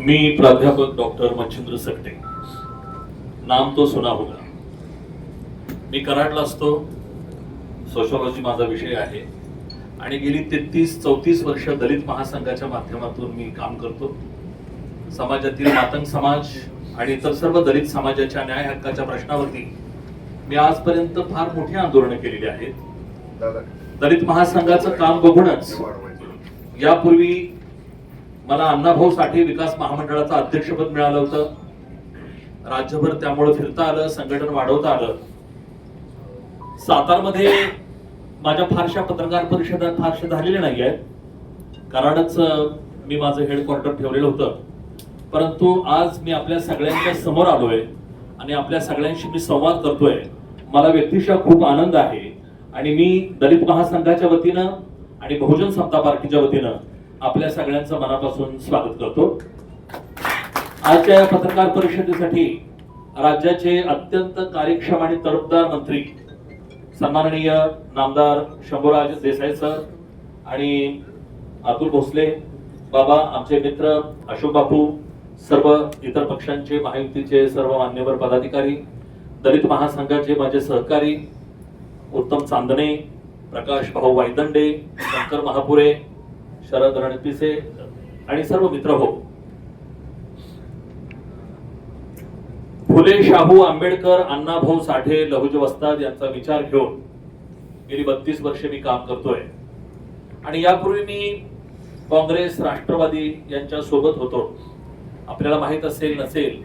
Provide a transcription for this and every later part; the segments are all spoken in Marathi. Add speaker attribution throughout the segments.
Speaker 1: मी प्राध्यापक डॉक्टर मच्छिंद्र सकटे. नाम तो सुना होगा. मी कराडला असतो. सोशॉलॉजी माझा विषय आहे. आणि गेली तेहतीस चौतीस वर्ष दलित महासंघाच्या माध्यमातून मी काम करतो. समाजातील मातंग समाज आणि इतर सर्व दलित समाजाच्या न्याय हक्काच्या प्रश्नावरती मी आजपर्यंत फार मोठी आंदोलनं केलेली आहेत. दलित महासंघाचं काम बघूनच. यापूर्वी मला अण्णाभाऊ साठे विकास महामंडळाचं अध्यक्षपद मिळालं होतं. राज्यभर त्यामुळे फिरता आलं संघटन वाढवता आलं. सातारमध्ये माझ्या फारशा पत्रकार परिषदा फारशा झालेल्या नाही आहेत. कारणच मी माझं हेडक्वार्टर ठेवलेलं होतं. परंतु आज मी आपल्या सगळ्यांच्या समोर आलोय आणि आपल्या सगळ्यांशी मी संवाद करतोय. मला व्यक्तिशः खूप आनंद आहे. आणि मी दलित महासंघाच्या वतीनं आणि बहुजन समता पार्टीच्या वतीनं आपल्या सगळ्यांचं मनापासून स्वागत करतो. आजच्या या पत्रकार परिषदेसाठी राज्याचे अत्यंत कार्यक्षम आणि तडफदार मंत्री सन्माननीय नामदार शंभूराज देसाई सर आणि अतुल भोसले बाबा आमचे मित्र अशोक बापू सर्व इतर पक्षांचे महायुतीचे सर्व मान्यवर पदाधिकारी दलित महासंघाचे माझे सहकारी उत्तम चांदणे प्रकाश भाऊ वायदंडे शंकर महापुरे शरद रणपिसे आणि सर्व मित्र हो. फुले शाहू आंबेडकर अण्णाभाऊ साठे लहुज वस्ताद यांचा विचार घेऊन गेली बत्तीस वर्षे मी काम करतोय. आणि यापूर्वी मी काँग्रेस राष्ट्रवादी यांच्या सोबत होतो. आपल्याला माहीत असेल नसेल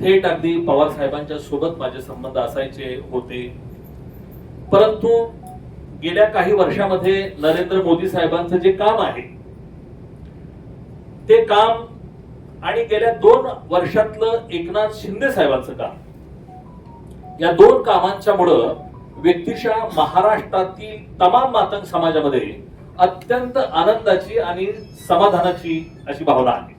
Speaker 1: थेट अगदी पवार साहेबांच्या सोबत माझे संबंध असायचे होते. परंतु गेल्या काही वर्षामध्ये नरेंद्र मोदी साहेबांचं जे काम आहे ते काम आणि गेल्या दोन वर्षातलं एकनाथ शिंदे साहेबांचं काम. या दोन कामांच्या मुळे व्यक्तिशः महाराष्ट्रातील तमाम मातंग समाजामध्ये अत्यंत आनंदाची आणि समाधानाची अशी भावना आहे.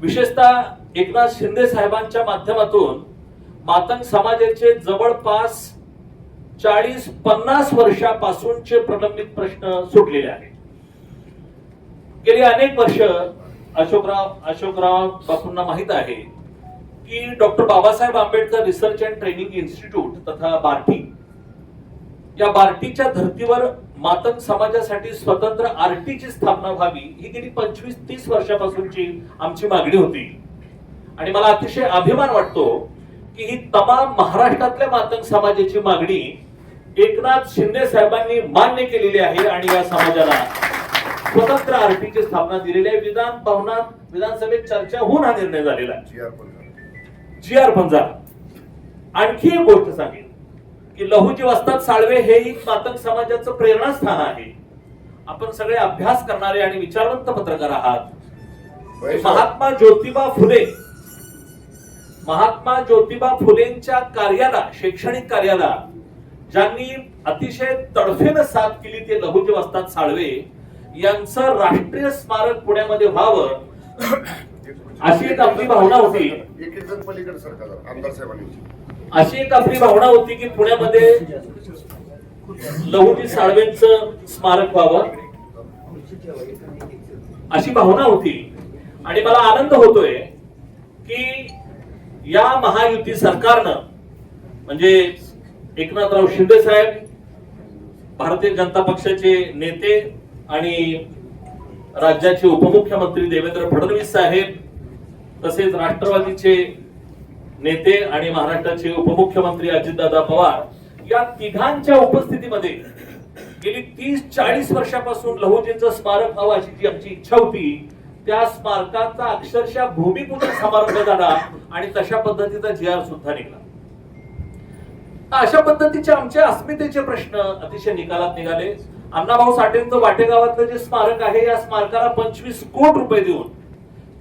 Speaker 1: विशेषतः एकनाथ शिंदे साहेबांच्या माध्यमातून मातंग समाजाचे जवळपास चाळीस पन्नास वर्षापासूनचे प्रलंबित प्रश्न सुटलेले आहेत. गेली अनेक वर्ष अशोकराव अशोकराव बापूंना माहीत आहे की doctor Babasaheb Ambedkar research and training institute तथा बार्टी या बार्टीच्या धर्तीवर मातंग समाजासाठी स्वतंत्र आरटीची स्थापना व्हावी ही गेली पंचवीस तीस वर्षापासूनची आमची मागणी होती. आणि मला अतिशय अभिमान वाटतो की ही तमाम महाराष्ट्रातल्या मातंग समाजाची मागणी एकनाथ शिंदे साहेबांनी मान्य केलेली आहे आणि या समाजाला स्वतंत्र आरटीची स्थापना दिलेली आहे. विधान भवनात विधानसभेत चर्चा होऊन हा निर्णय झालेला आहे.
Speaker 2: जी आर पण झाला.
Speaker 1: झाला आणखी एक गोष्ट सांगेन की लहुजी वस्ताद साळवे हे एक मातंग समाजाचं प्रेरणास्थान आहे. आपण सगळे अभ्यास करणारे आणि विचारवंत पत्रकार आहात. महात्मा ज्योतिबा फुले महात्मा ज्योतिबा फुलेंच्या कार्याला शैक्षणिक कार्याला ज्यांनी अतिशय तडफेनं साथ केली ते लहुजी वस्ताद साळवे यांचं राष्ट्रीय स्मारक पुण्यामध्ये व्हावं अशी एक आपली भावना होती. अशी एक आपली भावना होती की पुण्यामध्ये लहुजी साळवेंचं स्मारक व्हावं. अशी भावना होती. आणि मला आनंद होतोय की या महायुती सरकारनं म्हणजे एकनाथराव शिंदे साहेब भारतीय जनता पक्षाचे नेते आणि राज्याचे उपमुख्यमंत्री देवेंद्र फडणवीस साहेब तसेच राष्ट्रवादीचे नेते आणि महाराष्ट्राचे उपमुख्यमंत्री अजितदादा पवार या तिघांच्या उपस्थितीमध्ये गेली तीस चाळीस वर्षापासून लहुजींचं स्मारक व्हावं अशी जी आमची इच्छा होती त्या स्मारकाचा अक्षरशः भूमिपूजन समारंभ झाला आणि तशा पद्धतीचा जी आर सुद्धा निघाला. अशा पद्धतीचे आमचे अस्मितेचे प्रश्न अतिशय निकालात निघाले. अण्णाभाऊ साठेंचं वाटेगावातलं जे स्मारक आहे या स्मारकाला पंचवीस कोट रुपये देऊन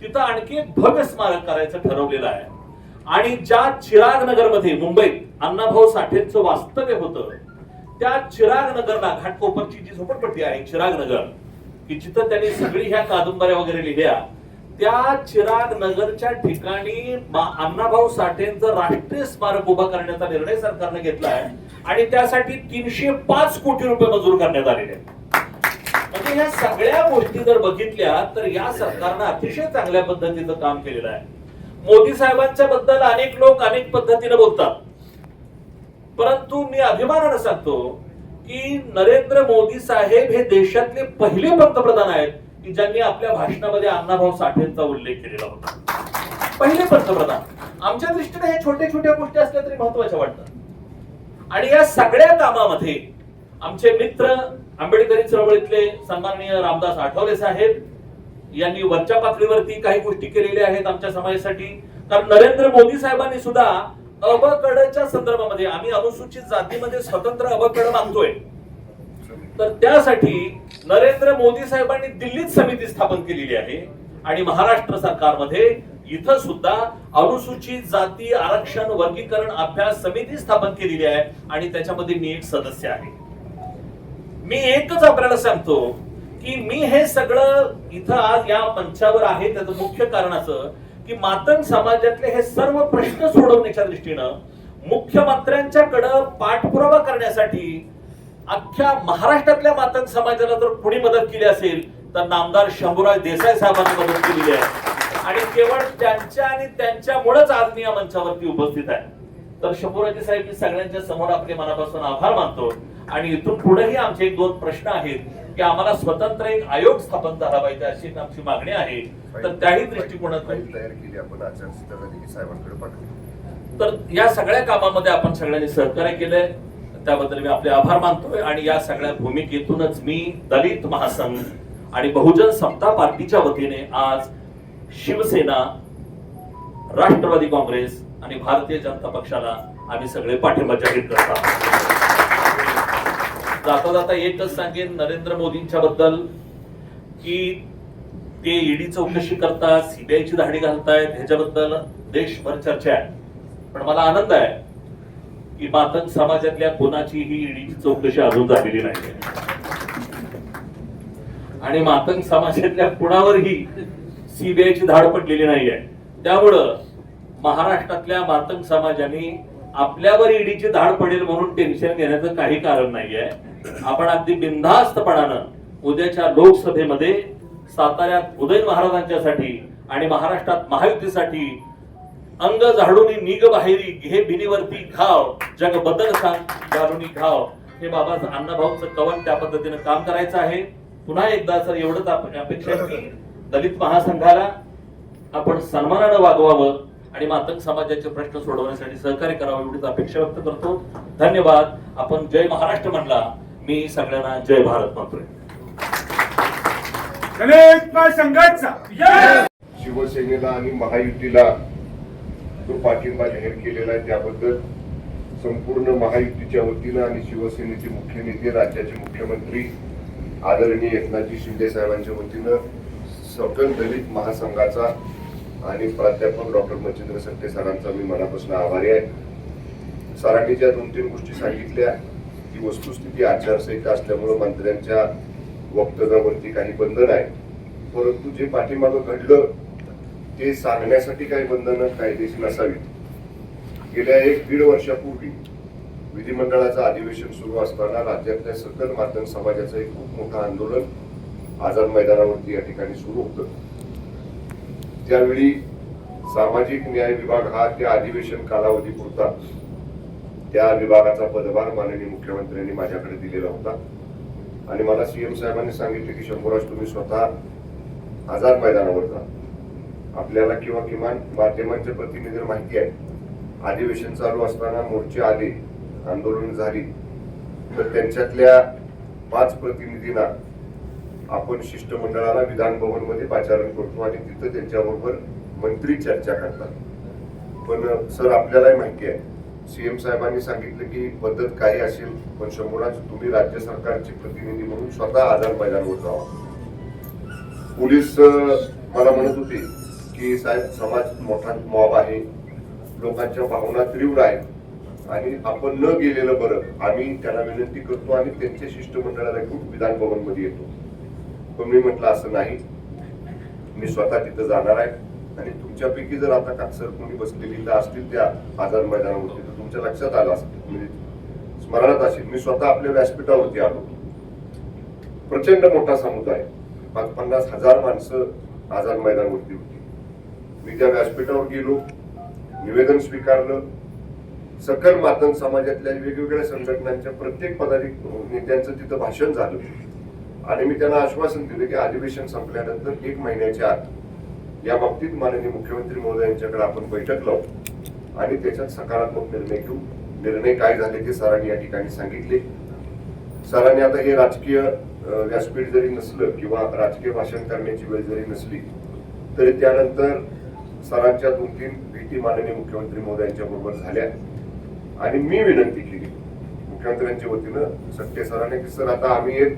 Speaker 1: तिथं आणखी एक भव्य स्मारक करायचं ठरवलेलं आहे. आणि ज्या चिराग नगरमध्ये मुंबईत अण्णाभाऊ साठेंचं वास्तव्य होतं त्या चिराग नगरला घाटकोपरची जी झोपडपट्टी आहे चिराग नगर की जिथं त्यांनी सगळी ह्या कादंबऱ्या वगैरे लिहिल्या त्या चिराग नगरच्या ठिकाणी अण्णाभाऊ साठेंचं राष्ट्रीय स्मारक उभा करण्याचा निर्णय सरकारने घेतला आहे. आणि त्यासाठी तीनशे पाच कोटी रुपये मंजूर करण्यात आलेले आहेत. म्हणजे आणि या सगळ्या गोष्टी जर बघितल्या तर या सरकारनं अतिशय चांगल्या पद्धतीचं काम केलेलं आहे. मोदी साहेबांच्या बद्दल अनेक लोक अनेक पद्धतीने बोलतात. परंतु मी अभिमानानं सांगतो की नरेंद्र मोदी साहेब हे देशातले पहिले पंतप्रधान आहेत की ज्यांनी आपल्या भाषणामध्ये अण्णाभाऊ साठेंचा उल्लेख केलेला होता. पहिले पंतप्रधान. आमच्या दृष्टीने हे छोट्या छोट्या गोष्टी असल्या तरी महत्त्वाच्या वाटतात. आणि या सगळ्या कामामध्ये आमचे मित्र आंबेडकरी चळवळीतले सन्माननीय रामदास आठवले साहेब यांनी वरच्या पातळीवरती काही गोष्टी केलेल्या आहेत आमच्या समाजासाठी. कारण नरेंद्र मोदी साहेबांनी सुद्धा अबकडच्या संदर्भामध्ये आम्ही अनुसूचित जातीमध्ये स्वतंत्र अबकड मागतोय. तर त्यासाठी नरेंद्र मोदी साहेबांनी दिल्लीत समिती स्थापन केलेली आहे आणि महाराष्ट्र सरकारमध्ये इथं सुद्धा अनुसूचित जाती आरक्षण वर्गीकरण अभ्यास समिती स्थापन केलेली आहे आणि त्याच्यामध्ये मी एक सदस्य आहे. मी एकच आपल्याला सांगतो की मी हे सगळं इथं आज या मंचावर आहे त्याचं मुख्य कारण असं की मातंग समाजातले हे सर्व प्रश्न सोडवण्याच्या दृष्टीनं मुख्यमंत्र्यांच्याकडं पाठपुरावा करण्यासाठी अख्ख्या महाराष्ट्रातल्या मातंग समाजाला जर कोणी मदत केली असेल तर नामदार शंभूराज देसाई साहेबांनी मदत केलेली आहे. आणि केवळ त्यांच्या आणि त्यांच्यामुळेच आज मी या मंचावरती उपस्थित आहे. तर शंभूराजे साहेब मी सगळ्यांच्या समोर आपले मनापासून आभार मानतो. आणि इथून पुढेही आमचे एक दोन प्रश्न आहेत की आम्हाला स्वतंत्र एक आयोग स्थापन झाला पाहिजे अशी आमची मागणी आहे. तर त्याही दृष्टिकोनातून
Speaker 2: फाईल तयार केली आपण आचारसंहिता झाली की साहेबांकडे पाठवली
Speaker 1: तर या सगळ्या कामामध्ये आपण सगळ्यांनी सहकार्य केलंय. त्याबद्दल मी आपले आभार मानतोय. आणि या सगळ्या भूमिकेतूनच मी दलित महासंघ आणि बहुजन समता पार्टीच्या वतीने आज शिवसेना राष्ट्रवादी काँग्रेस आणि भारतीय जनता पक्षाला आम्ही सगळे पाठिंबा जाहीर करत. आहोत जाता जाता एकच सांगेन नरेंद्र मोदींच्या बद्दल की ते ईडी चौकशी करतात सीबीआयची धाडी घालतायत ह्याच्याबद्दल देशभर चर्चा आहे. पण मला आनंद आहे की मातंग समाजातल्या कोणाची ही ईडीची चौकशी अजून झालेली नाही आणि मातंग समाजातल्या कुणावरही सीबीआयची धाड पडलेली नाहीये. त्यामुळं महाराष्ट्रातल्या मातंग समाजाने आपल्यावर ईडीची धाड पडेल म्हणून टेन्शन घेण्याचं काही कारण नाहीये. आपण अगदी बिनधास्तपणानं उद्याच्या लोकसभेमध्ये साताऱ्यात उदय महाराजांच्यासाठी आणि महाराष्ट्रात महायुतीसाठी अंग झाडूनी निग बाहेरी घे बिनीवरती घाव जग बदल सांग झाडूनी घाव. हे बाबा अण्णाभाऊचं कवन त्या पद्धतीनं काम करायचं आहे. पुन्हा एकदा सर एवढंच आपण अपेक्षा दलित महासंघाला आपण सन्मानानं वागवावं आणि मातंग समाजाचे प्रश्न सोडवण्यासाठी सहकार्य करावं एवढीच अपेक्षा व्यक्त करतो. धन्यवाद. आपण जय महाराष्ट्र म्हणला. मी सगळ्यांना जय भारत म्हणतोय
Speaker 3: दलित महासंघाचा. जय
Speaker 2: शिवसेनेला आणि महायुतीला जो पाठिंबा जाहीर केलेला आहे त्याबद्दल संपूर्ण महायुतीच्या वतीनं आणि शिवसेनेचे मुख्य नेते राज्याचे मुख्यमंत्री आदरणीय एकनाथजी शिंदे साहेबांच्या वतीनं सकल दलित महासंघाचा आणि प्राध्यापक डॉक्टर मच्छिंद्र सट्टे सरांचा मी मनापासून आभारी आहे. सरांनी ज्या दोन तीन गोष्टी सांगितल्या. ती वस्तुस्थिती आचारसंहिता असल्यामुळं मंत्र्यांच्या वक्तव्यावरती काही बंधन आहे. परंतु जे पाठीमागं घडलं ते सांगण्यासाठी काही बंधनं कायदेशीर नसावीत. गेल्या एक दीड वर्षापूर्वी विधिमंडळाचं अधिवेशन सुरू असताना राज्यातल्या सकल माध्यम समाजाचं एक खूप मोठं आंदोलन आझाद मैदानावरती या ठिकाणी सुरू होतं. त्यावेळी सामाजिक न्याय विभाग हा त्या अधिवेशन कालावधीपुरता त्या विभागाचा पदभार माननीय मुख्यमंत्र्यांनी माझ्याकडे दिलेला होता. आणि मला सीएम साहेबांनी सांगितले की शंभूराज तुम्ही स्वतः आझाद मैदानावर जा. आपल्याला किंवा किमान माध्यमांच्या प्रतिनिधीला माहिती आहे. अधिवेशन चालू असताना मोर्चे आले आंदोलन झाली. तर त्यांच्यातल्या पाच प्रतिनिधींना आपण शिष्टमंडळाला विधान भवनमध्ये पाचारण करतो आणि तिथं त्यांच्याबरोबर मंत्री चर्चा करतात. पण सर आपल्यालाही माहिती आहे. सीएम साहेबांनी सांगितलं की पद्धत काही असेल पण शंभूराज तुम्ही राज्य सरकारचे प्रतिनिधी म्हणून स्वतः आधार मैदानावर जावा. पोलीस मला म्हणत होते की साहेब समाज मोठा मॉब आहे. लोकांच्या भावना तीव्र आहेत. आणि आपण न गेलेलं बरं. आम्ही त्यांना विनंती करतो आणि त्यांच्या शिष्टमंडळाला घेऊन विधान भवनमध्ये येतो. पण मी म्हटलं असं नाही. मी स्वतः तिथं जाणार आहे. आणि तुमच्यापैकी जर आता काकसर कोणी बसलेली इथं असतील त्या आझाद मैदानावरती तर तुमच्या लक्षात आलं असेल. म्हणजे स्मरणात असेल. मी स्वतः आपल्या व्यासपीठावरती आलो. प्रचंड मोठा समुदाय. पाच पन्नास हजार माणसं आझाद मैदानावरती होती. मी त्या व्यासपीठावर गेलो. निवेदन स्वीकारलं. सकल मातन समाजातल्या वेगवेगळ्या संघटनांच्या प्रत्येक पदाधिक नेत्यांचं तिथं भाषण झालं. आणि मी त्यांना आश्वासन दिलं की अधिवेशन संपल्यानंतर एक महिन्याच्या आत या बाबतीत माननीय मुख्यमंत्री महोदयांच्याकडे आपण बैठक लावू आणि त्याच्यात सकारात्मक निर्णय घेऊ. निर्णय काय झाले ते सरांनी या ठिकाणी सांगितले. सरांनी आता हे राजकीय व्यासपीठ जरी नसलं किंवा राजकीय भाषण करण्याची वेळ जरी नसली तरी त्यानंतर सरांच्या दोन तीन भेटी माननीय मुख्यमंत्री महोदयांच्या बरोबर झाल्या. आणि मी विनंती केली. मुख्यमंत्र्यांच्या वतीनं सट्टे सरांनी की सर आता आम्ही एक